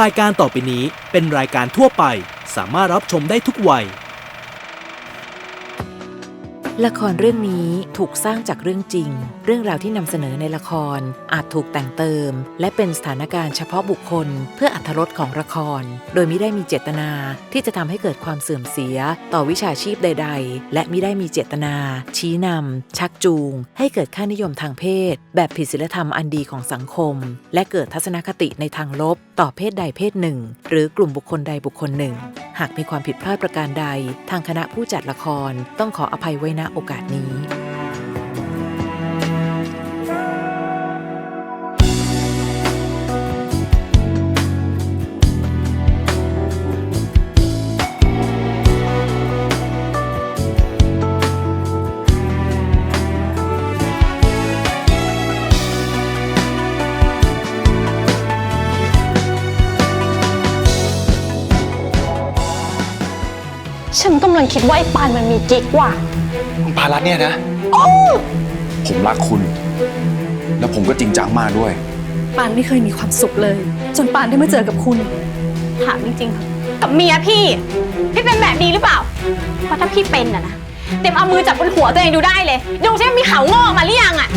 รายการต่อไปนี้เป็นรายการทั่วไป สามารถรับชมได้ทุกวัย ละครเรื่องนี้ถูกสร้างจากเรื่องจริง เรื่องราวที่นำเสนอในละครอาจถูกแต่งเติม และเป็นสถานการณ์เฉพาะบุคคล เพื่ออัธรสของละคร โดยไม่ได้มีเจตนาที่จะทำให้เกิดความเสื่อมเสีย ต่อวิชาชีพใด ๆ และไม่ได้มีเจตนา ชี้นำชักจูง ให้เกิดค่านิยมทางเพศ แบบผิดศีลธรรมอันดีของสังคม และเกิดทัศนคติในทางลบต่อเพศใดเพศหนึ่ง หรือกลุ่มบุคคลใดบุคคลหนึ่ง หากมีความผิดพลาดประการใด ทางคณะผู้จัดละครต้องขออภัยไว้ณโอกาสนี้ คิดว่าไอ้ปานมันมีกิ๊กว่ะคุณพารัตน์เนี่ยนะผมรักคุณ แล้วผมก็จริงจังมากด้วย ปานไม่เคยมีความสุขเลย จนปานได้มาเจอกับคุณ ถามจริงๆเถอะกับเมียพี่ พี่เป็นแบบนี้หรือเปล่า เพราะถ้าพี่เป็นอะนะเต็มเอามือจับบนหัวตัวเองดูได้เลยดูซิว่ามีเขางอกมาหรือยังอะ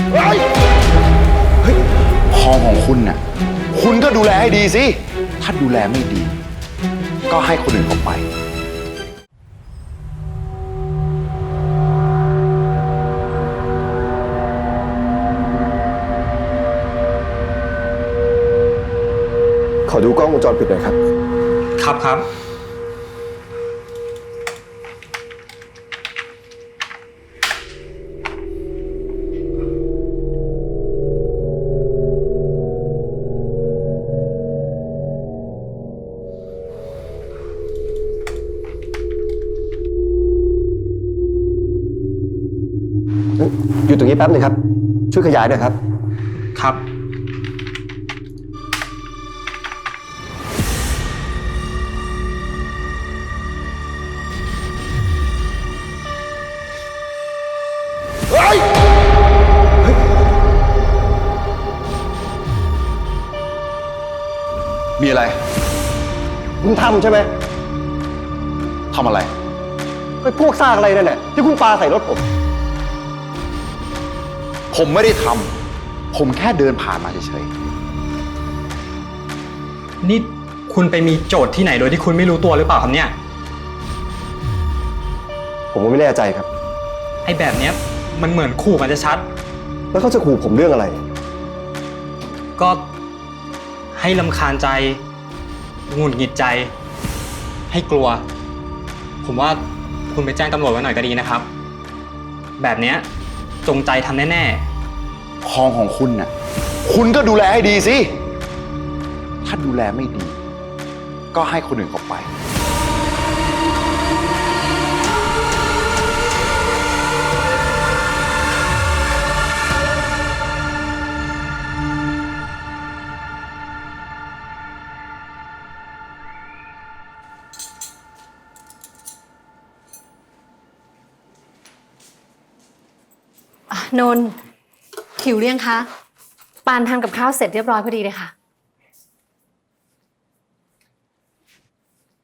ทองของคุณน่ะ คุณก็ดูแลให้ดีสิ ถ้าดูแลไม่ดี ก็ให้คนอื่นเขาไป อดูกล้องวงจรปิดหน่อยครับ ครับครับ อยู่ตรงนี้แป๊บหนึงครับ ช่วยขยายหน่อยครับ ครับ มีอะไร คุณทำใช่ไหมทำอะไร ไอ้พวกซากอะไรนั่นแหละที่คุณปาใส่รถผม ผมไม่ได้ทำ ผมแค่เดินผ่านมาเฉยนี่คุณไปมีโจทย์ที่ไหนโดยที่คุณไม่รู้ตัวหรือเปล่าครับเนี่ย ผมก็ไม่แน่ใจครับ ไอ้แบบเนี้ยมันเหมือนขู่กันจะชัด แล้วเขาจะขู่ผมเรื่องอะไร ก็ ให้ลำคาญใจหงุดหงิดใจ ให้กลัว ผมว่าคุณไปแจ้งตำรวจไว้หน่อยก็ดีนะครับ แบบเนี้ยจงใจทำแน่ๆทองของคุณน่ะ คุณก็ดูแลให้ดีสิ ถ้าดูแลไม่ดี ก็ให้คนอื่นเขาไป นนท์หิวเรียงคะปานทำกับข้าวเสร็จเรียบร้อยพอดีเลยค่ะ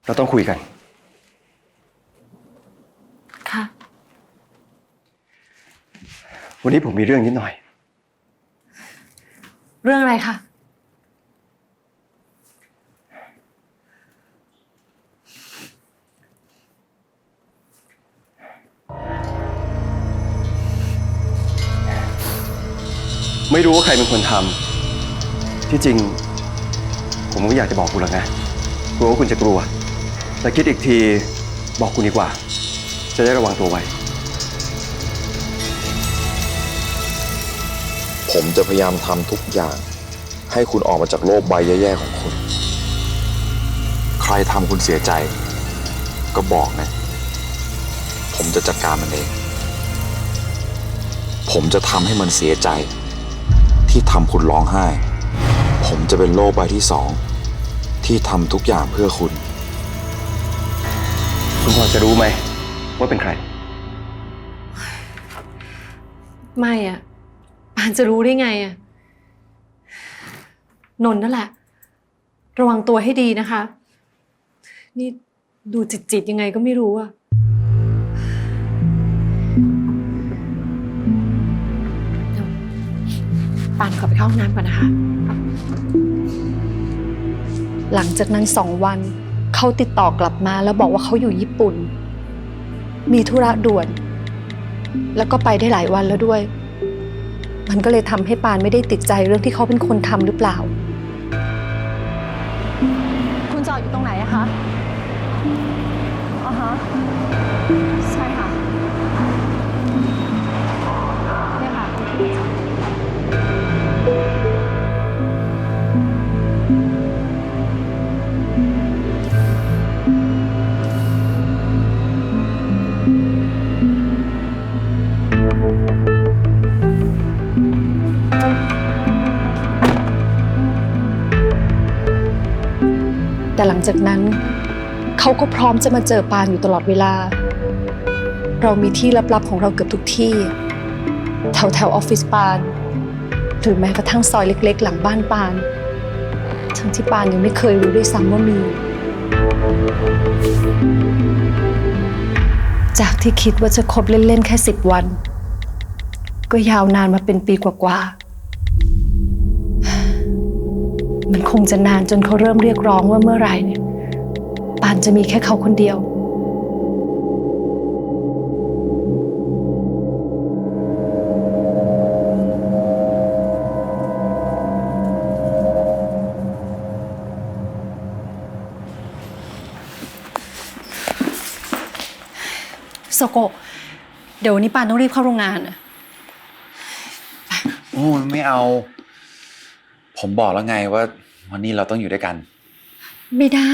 เราต้องคุยกัน ค่ะ วันนี้ผมมีเรื่องนิดหน่อย เรื่องอะไรคะ ไม่รู้ว่าใครเป็นคนทำที่จริง ผมก็อยากจะบอกคุณหรอกนะกลัวว่าคุณจะกลัว แต่คิดอีกทีบอกคุณดีกว่า จะได้ระวังตัวไว้ ผมจะพยายามทำทุกอย่าง ให้คุณออกมาจากโลกใบแย่ๆของคุณ ใครทำคุณเสียใจ ก็บอกนะ ผมจะจัดการมันเอง ผมจะทำให้มันเสียใจ ที่ทำคุณร้องไห้ ผมจะเป็นโลกใบที่สอง ที่ทำทุกอย่างเพื่อคุณ คุณพอจะรู้ไหม ว่าเป็นใคร ไม่อะปานจะรู้ได้ไงอะนนท์นั่นแหละ ระวังตัวให้ดีนะคะ นี่ดูจิตๆยังไงก็ไม่รู้อะานขอไปเข้าห้องน้ำก่อนนะคะ หลังจากนั้นสองวันเขาติดต่อกลับมาแล้วบอกว่าเขาอยู่ญี่ปุ่น มีธุระด่วน แล้วก็ไปได้หลายวันแล้วด้วย มันก็เลยทำให้ปานไม่ได้ติดใจเรื่องที่เขาเป็นคนทำหรือเปล่า คุณจอดอยู่ตรงไหนอะคะ จากนั้น เขาก็พร้อมจะมาเจอปานอยู่ตลอดเวลา เรามีที่ลับๆของเราเกือบทุกที่ แถวแถวๆออฟฟิศปาน หรือแม้กระทั่งซอยเล็ก ๆ หลังบ้านปาน ทั้งที่ปานยังไม่เคยรู้ด้วยซ้ำว่ามี จากที่คิดว่าจะคบเล่น ๆ แค่สิบวัน ก็ยาวนานมาเป็นปีกว่าๆ มันคงจะนานจนเขาเริ่มเรียกร้องว่าเมื่อไหร่เนี่ยปานจะมีแค่เขาคนเดียว โซโกะเดี๋ยววันนี้ปานต้องรีบเข้าโรงงานอะ โอ้ยไม่เอา ผมบอกแล้วไงว่าวันนี้เราต้องอยู่ด้วยกัน ไม่ได้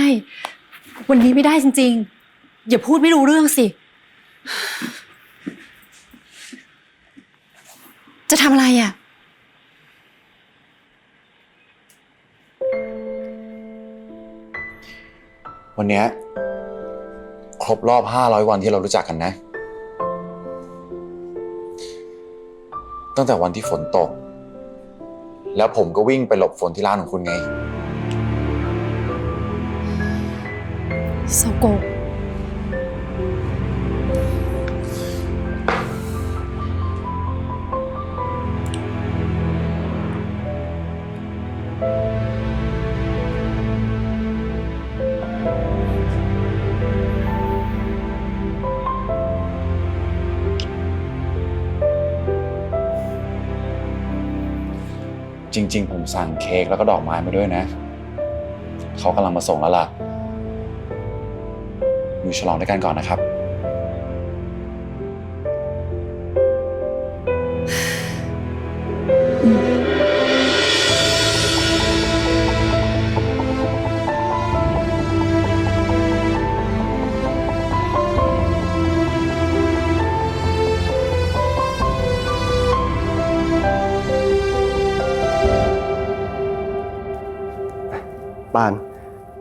วันนี้ไม่ได้จริง ๆ อย่าพูดไม่รู้เรื่องสิ จะทำอะไรอะ วันเนี้ยครบรอบ 500 วันที่เรารู้จักกันนะ ตั้งแต่วันที่ฝนตก แล้วผมก็วิ่งไปหลบฝนที่ร้านของคุณไง โซโกะ จริง ๆ ผมสั่งเค้กแล้วก็ดอกไม้มาด้วยนะ เขากำลังมาส่งแล้วล่ะ อยู่ฉลองด้วยกันก่อนนะครับ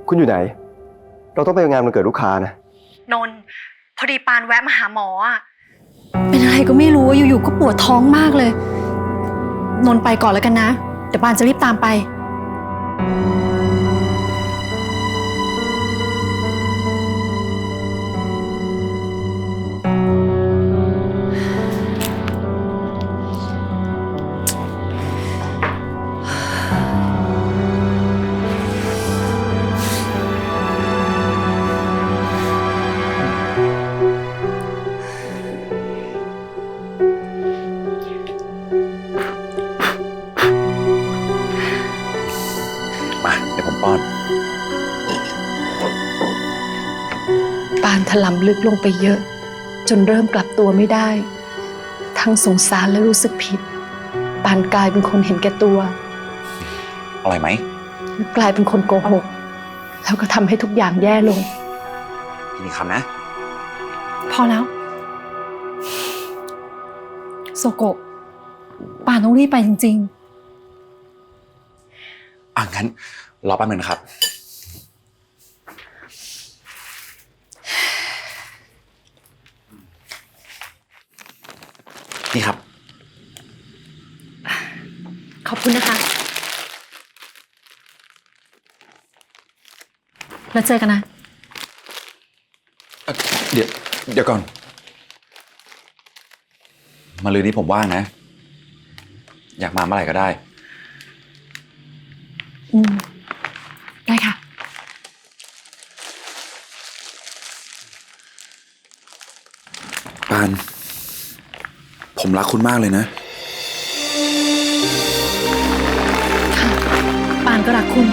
คุณอยู่ไหน เราต้องไปงานวันเกิดลูกค้านะ นนท์พอดีปานแวะมาหาหมออะเป็นอะไรก็ไม่รู้อยู่ๆก็ปวดท้องมากเลย นนท์ไปก่อนแล้วกันนะ เดี๋ยวปานจะรีบตามไป มาเดี๋ยวผมป้อน ปานถลำลึกลงไปเยอะ จนเริ่มกลับตัวไม่ได้ ทั้งสงสารและรู้สึกผิด ปานกลายเป็นคนเห็นแก่ตัวอร่อยไหมและกลายเป็นคนโกหก แล้วก็ทำให้ทุกอย่างแย่ลงกินอีกคำนะ พอแล้ว โซโกะปานต้องรีบไปจริง อะงั้นรอแป๊บนึงนะครับ นี่ครับๆขอบคุณนะคะ แล้วเจอกันนะ เดี๋ยวเดี๋ยวก่อน มาลืนนี้ผมว่างนะ อยากมาเมื่อไหร่ก็ได้ อืม ได้ค่ะ ปาน ผม รักคุณมากเลยนะ ค่ะปานก็รักคุณ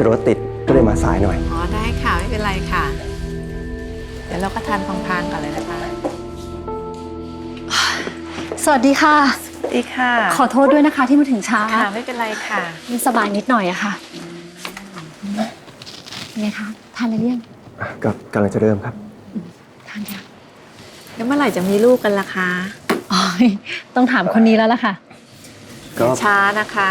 จะรถติดก็เลยมาสายหน่อย อ๋อได้ค่ะ ไม่เป็นไรค่ะ เดี๋ยวเราก็ทานพลางๆกันเลยนะคะสวัสดีค่ะ ดีค่ะขอโทษด้วยนะคะที่มาถึงช้าค่ะไม่เป็นไรค่ะไม่สบายนิดหน่อยอะค่ะไงคะทานอะไรเรี่ยงกับกำลังจะเริ่มครับ ทานค่ะแล้วเมื่อไหร่จะมีลูกกันล่ะคะอ๋อต้องถามคนนี้แล้วล่ะค่ะก็ ช้านะคะ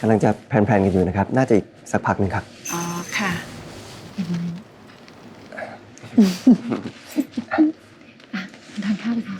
กำลังจะแพลนๆกันอยู่นะครับ น่าจะอีกสักพักหนึ่งครับ อ๋อค่ะทานข้าวเลยค่ะ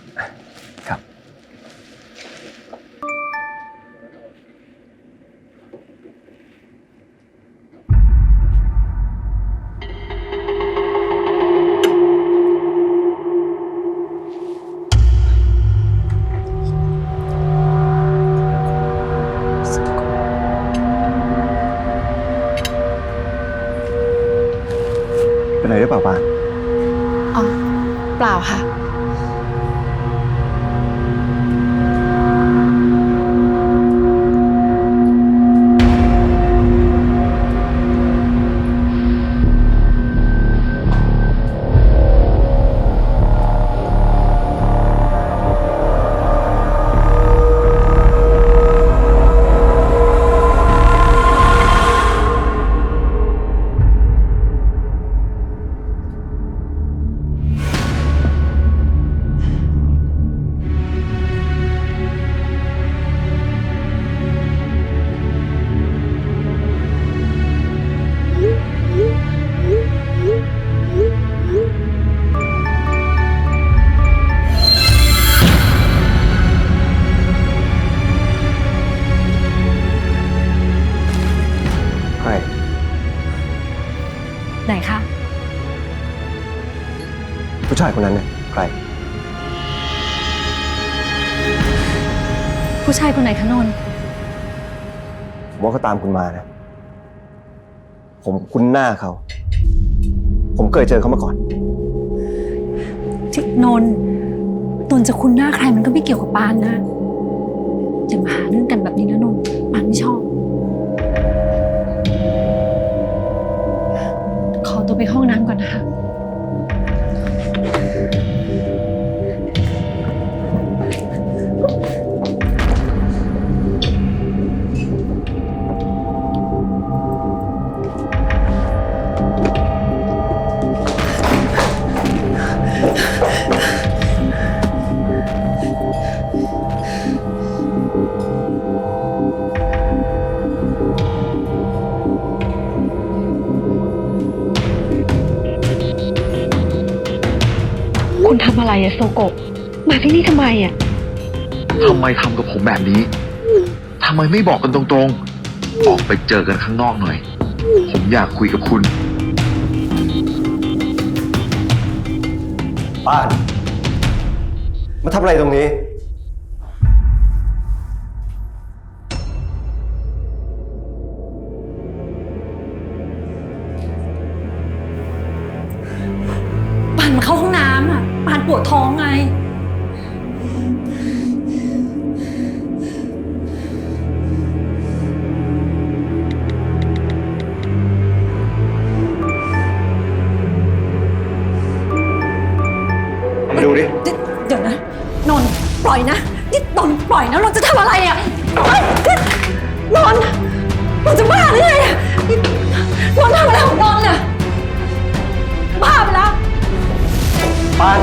เป็ายคนนั้นเนี่ยใคร ผู้ชายคนไหนคะนนท์ผมว่าเขาตามคุณมานะ ผมคุ้นหน้าเขา ผมเคยเจอเขามาก่อน ที่นนท์นนท์จะคุ้นหน้าใครมันก็ไม่เกี่ยวกับปานนะอย่ามาหาเรื่องกันแบบนี้นะนนท์ปานไม่ชอบ ขอตัวไปห้องน้ำก่อนนะคะ คุณทำอะไรอะโซโกะมาที่นี่ทำไมอะทำไมทำกับผมแบบนี้ทำไมไม่บอกกันตรงๆ ออกไปเจอกันข้างนอกหน่อย ผมอยากคุยกับคุณ ป้านมาทำอะไรตรงนี้ นท์ปล่อยนะนนท์จะทำอะไรอะเฮ้ยนี่นนท์นนท์จะบ้าหรือไงอะนี่นนท์ทำอะไรของนนท์น่ะบ้าไปแล้วป้าน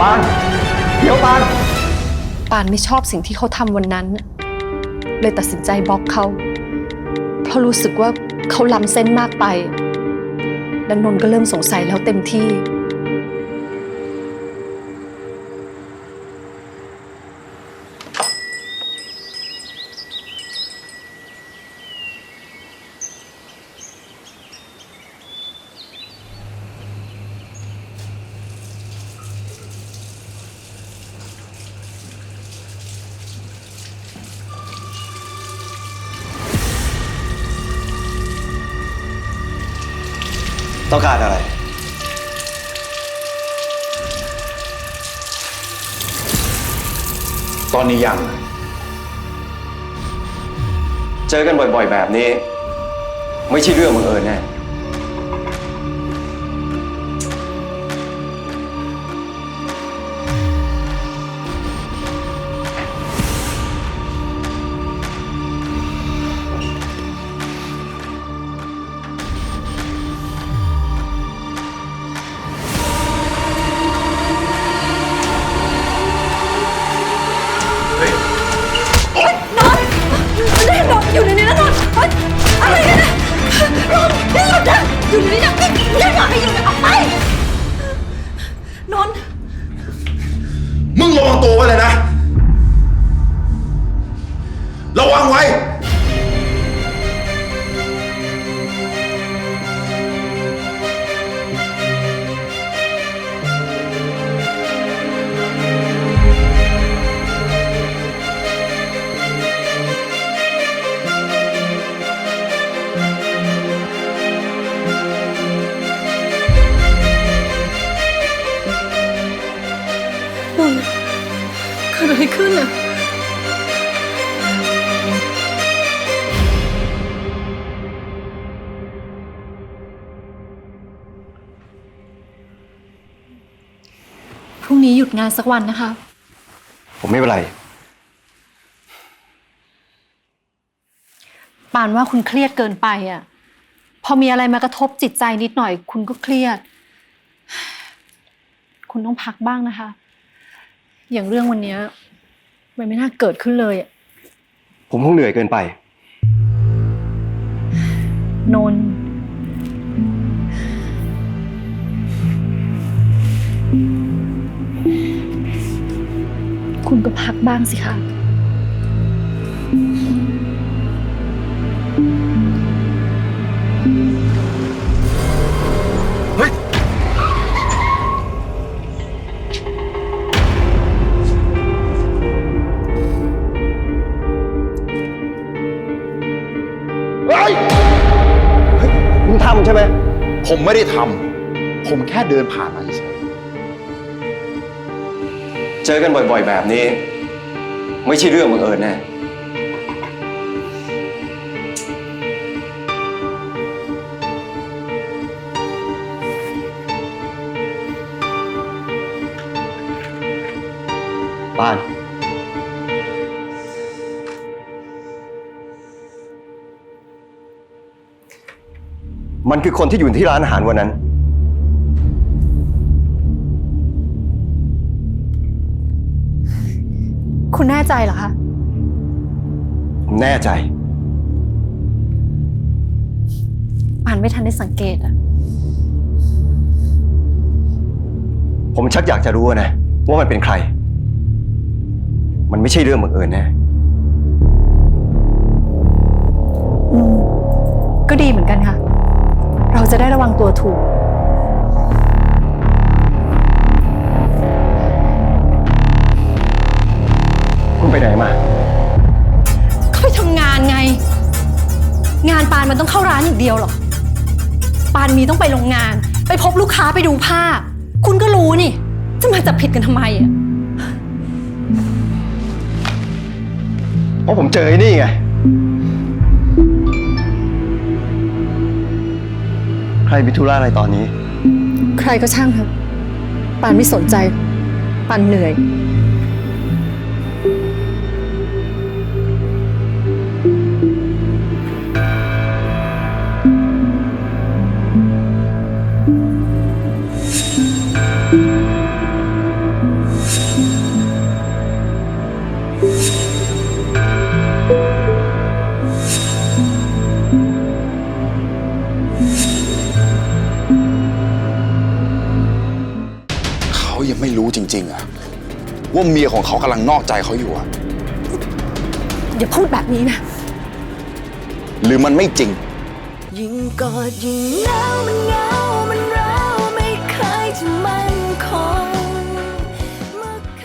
ป้านเดี๋ยวป้านปานไม่ชอบสิ่งที่เขาทำวันนั้น เลยตัดสินใจบล็อกเขา เพราะรู้สึกว่า เขาล้ำเส้นมากไป ดังนนก็เริ่มสงสัยแล้วเต็มที่ ต้องการอะไร ตอนนี้ยัง เจอกันบ่อยๆแบบนี้ ไม่ใช่เรื่องบังเอิญแน่านสักวันนะคะ ผมไม่เป็นไร ปานว่าคุณเครียดเกินไปอะ พอมีอะไรมากระทบจิตใจนิดหน่อย คุณก็เครียด คุณต้องพักบ้างนะคะ อย่างเรื่องวันเนี้ยมันไม่น่าเกิดขึ้นเลยอะผมคงเหนื่อยเกินไป นนท์ ก็พักบ้างสิคะมึงทำใช่ไหม ผมไม่ได้ทำ ผมแค่เดินผ่านมาเฉย เจอกันบ่อยๆ แบบนี้ ไม่ใช่เรื่องบังเอิญแน่บ้าน มันคือคนที่อยู่ที่ร้านอาหารวันนั้น คุณแน่ใจเหรอคะผมแน่ใจปานไม่ทันได้สังเกตอะผมชักอยากจะรู้อะนะ ว่ามันเป็นใคร มันไม่ใช่เรื่องบังเอิญแน่อืมก็ดีเหมือนกันค่ะ เราจะได้ระวังตัวถูก คุณไปไหนมา ก็ไปทำงานไง งานปานมันต้องเข้าร้านอย่างเดียวหรอปานมีต้องไปโรงงาน ไปพบลูกค้าไปดูผ้า คุณก็รู้นี่ จะมาจับผิดกันทำไมอะเพราะผมเจอไอ้นี่ไง ใครมีธุระอะไรตอนนี้ ใครก็ช่างเถอะปานไม่สนใจปานเหนื่อย ยังไม่รู้จริง ๆอะว่าเมียของเขากำลังนอกใจเขาอยู่อะอย่าพูดแบบนี้นะ หรือมันไม่จริง ยิ่งกอดยิ่งหนาวมันเหงามันร้าวไม่เคยจะมั่นคงเมื่อค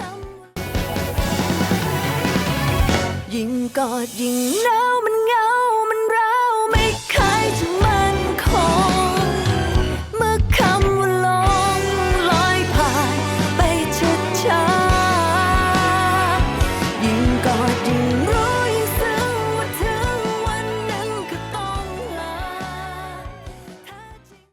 ำยิ่งกอดยิ่งหนาว